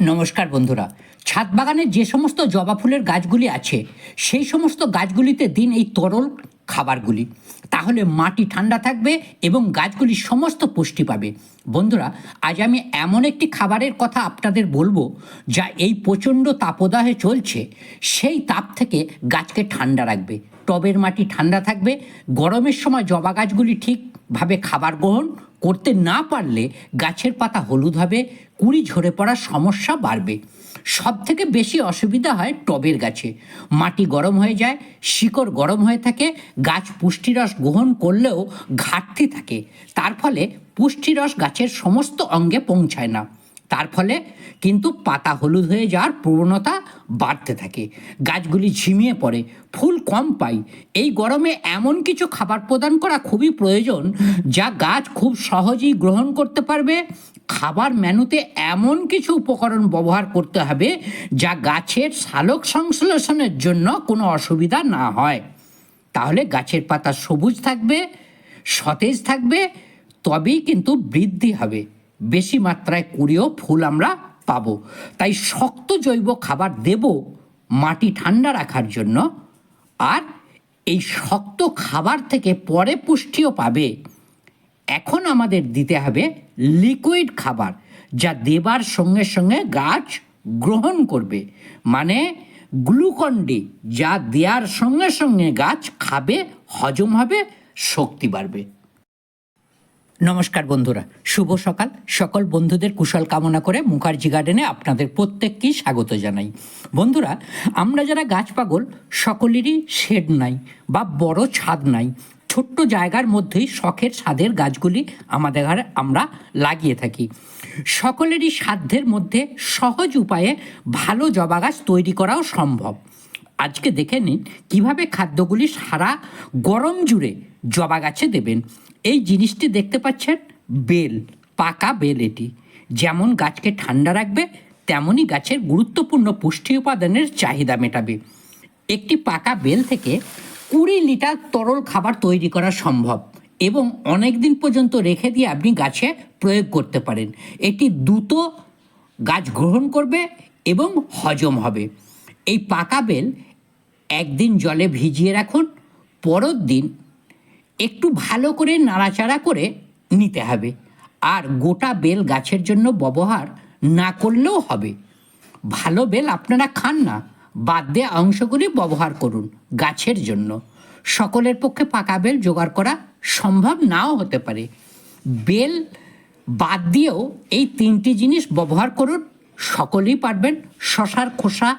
নমস্কার বন্ধুরা। ছাদ বাগানে যে সমস্ত জবা ফুলের গাছগুলি আছে, সেই সমস্ত গাছগুলিতে দিন এই তরল খাবারগুলি। তাহলে মাটি ঠান্ডা থাকবে এবং গাছগুলি সমস্ত পুষ্টি পাবে। বন্ধুরা, আজ আমি এমন একটি খাবারের কথা আপনাদের বলব, যা এই প্রচণ্ড তাপদাহে চলছে। সেই তাপ থেকে গাছকে ঠান্ডা রাখবে। টবের মাটি ঠান্ডা থাকবে। গরমের সময় জবা গাছগুলি ঠিকভাবে খাবার গ্রহণ করতে না পারলে গাছের পাতা হলুদ হবে, কুড়ি ঝরে পড়ার সমস্যা বাড়বে। সব থেকে বেশি অসুবিধা হয় টবের গাছে। মাটি গরম হয়ে যায়, শিকড় গরম হয়ে থাকে, গাছ পুষ্টিরস গ্রহণ করলেও ঘাটতি থাকে। তার ফলে পুষ্টিরস গাছের সমস্ত অঙ্গে পৌঁছায় না। তার ফলে কিন্তু পাতা হলুদ হয়ে যাওয়ার প্রবণতা বাড়তে থাকে। গাছগুলি ঝিমিয়ে পড়ে, ফুল কম পাই। এই গরমে এমন কিছু খাবার প্রদান করা খুবই প্রয়োজন যা গাছ খুব সহজেই গ্রহণ করতে পারবে। খাবার মেনুতে এমন কিছু উপকরণ ব্যবহার করতে হবে যা গাছের সালোক সংশ্লেষণের জন্য কোনো অসুবিধা না হয়। তাহলে গাছের পাতা সবুজ থাকবে, সতেজ থাকবে, তবেই কিন্তু বৃদ্ধি হবে। বেশি মাত্রায় কুড়িও ফুল আমরা পাবো। তাই শক্ত জৈব খাবার দেব মাটি ঠান্ডা রাখার জন্য। আর এই শক্ত খাবার থেকে পরে পুষ্টিও পাবে। এখন আমাদের দিতে হবে লিকুইড খাবার, যা দেবার সঙ্গে সঙ্গে গাছ গ্রহণ করবে। মানে গ্লুকন ডি, যা দেওয়ার সঙ্গে সঙ্গে গাছ খাবে, হজম হবে, শক্তি বাড়বে। নমস্কার বন্ধুরা, শুভ সকাল। সকল বন্ধুদের কুশল কামনা করে মুখার্জি গার্ডেনে আপনাদের প্রত্যেককেই স্বাগত জানাই। বন্ধুরা, আমরা যারা গাছ পাগল, সকলেরই শেড নাই বা বড় ছাদ নাই। ছোট্ট জায়গার মধ্যেই শখের ছাদের গাছগুলি আমাদের ঘরে আমরা লাগিয়ে থাকি। সকলেরই সাধ্যের মধ্যে সহজ উপায়ে ভালো জবা গাছ তৈরি করাও সম্ভব। আজকে দেখে নিন কীভাবে খাদ্যগুলি সারা গরম জুড়ে জবা গাছে দেবেন। এই জিনিসটি দেখতে পাচ্ছেন? বেল, পাকা বেল এটি। যেমন গাছকে ঠান্ডা রাখবে, তেমনই গাছের গুরুত্বপূর্ণ পুষ্টি উপাদানের চাহিদা মেটাবে। একটি পাকা বেল থেকে কুড়ি লিটার তরল খাবার তৈরি করা সম্ভব এবং অনেক দিন পর্যন্ত রেখে দিয়ে আপনি গাছে প্রয়োগ করতে পারেন। এটি দ্রুত গাছ গ্রহণ করবে এবং হজম হবে। এই পাকা বেল একদিন জলে ভিজিয়ে রাখুন, পরের দিন একটু ভালো করে নাড়াচাড়া করে নিতে হবে। আর গোটা বেল গাছের জন্য ব্যবহার না করলেও হবে। ভালো বেল আপনারা খান না, বাদ দেওয়া অংশগুলি ব্যবহার করুন গাছের জন্য। সকলের পক্ষে পাকা বেল জোগাড় করা সম্ভব নাও হতে পারে। বেল বাদ দিয়েও এই তিনটি জিনিস ব্যবহার করুন। সকলেই পারবেন, শশার খোসা,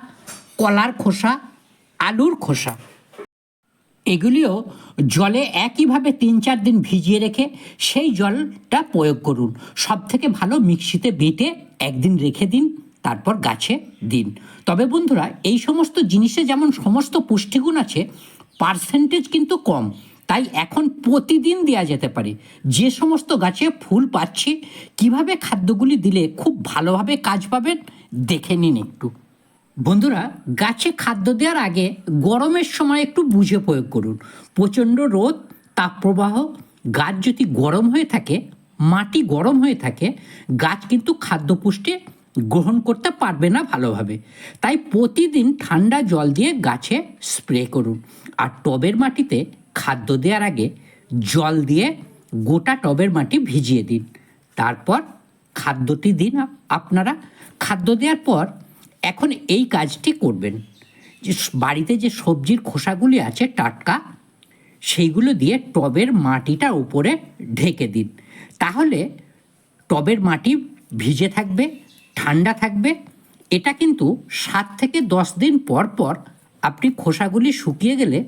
কলার খোসা আলুর খোসা। এগুলিও জলে একইভাবে তিন চার দিন ভিজিয়ে রেখে সেই জলটা প্রয়োগ করুন। সব থেকে ভালো মিক্সিতে বেটে একদিন রেখে দিন, তারপর গাছে দিন। তবে বন্ধুরা, এই সমস্ত জিনিসে যেমন সমস্ত পুষ্টিগুণ আছে, পার্সেন্টেজ কিন্তু কম। তাই এখন প্রতিদিন দেওয়া যেতে পারে। যে সমস্ত গাছে ফুল পাচ্ছি, কীভাবে খাদ্যগুলি দিলে খুব ভালোভাবে কাজ পাবেন দেখে নিন একটু। বন্ধুরা, গাছে খাদ্য দেওয়ার আগে গরমের সময় একটু বুঝে প্রয়োগ করুন। প্রচণ্ড রোদ, তাপপ্রবাহ, গাছ যদি গরম হয়ে থাকে, মাটি গরম হয়ে থাকে, গাছ কিন্তু খাদ্য পুষ্টি গ্রহণ করতে পারবে না ভালোভাবে। তাই প্রতিদিন ঠান্ডা জল দিয়ে গাছে স্প্রে করুন। আর টবের মাটিতে খাদ্য দেওয়ার আগে জল দিয়ে গোটা টবের মাটি ভিজিয়ে দিন। তারপর খাদ্যটি দিন আপনারা। খাদ্য দেওয়ার পর এখন এই কাজটি করবেন। যে বাড়িতে যে সবজির খোসাগুলি আছে, টাটকা, সেইগুলো দিয়ে টবের মাটিটা উপরে ঢেকে দিন। তাহলে টবের মাটি ভিজে থাকবে, ঠান্ডা থাকবে। এটা কিন্তু সাত থেকে দশ দিন পর পর আপনি খোসাগুলি শুকিয়ে গেলে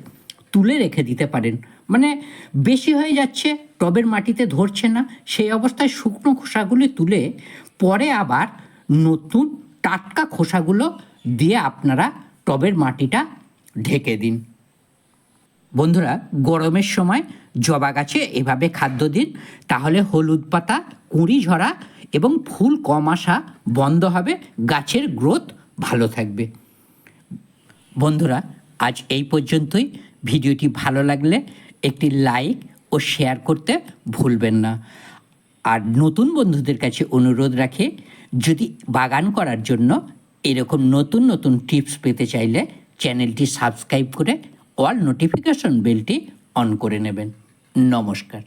তুলে রেখে দিতে পারেন। মানে বেশি হয়ে যাচ্ছে, টবের মাটিতে ধরছে না, সেই অবস্থায় শুকনো খোসাগুলি তুলে পরে আবার নতুন টাটকা খোসাগুলো দিয়ে আপনারা টবের মাটিটা ঢেকে দিন। বন্ধুরা, গরমের সময় জবা গাছে এভাবে খাদ্য দিন, তাহলে হলুদ পাতা, কুঁড়ি ঝরা এবং ফুল কম আসা বন্ধ হবে, গাছের গ্রোথ ভালো থাকবে। বন্ধুরা, আজ এই পর্যন্তই। ভিডিওটি ভালো লাগলে একটি লাইক ও শেয়ার করতে ভুলবেন না। আর নতুন বন্ধুদের কাছে অনুরোধ রাখে যদি বাগান করার জন্য এরকম নতুন নতুন টিপস পেতে চাইলে চ্যানেলটি সাবস্ক্রাইব করে অল নোটিফিকেশন বেলটি অন করে নেবেন। নমস্কার।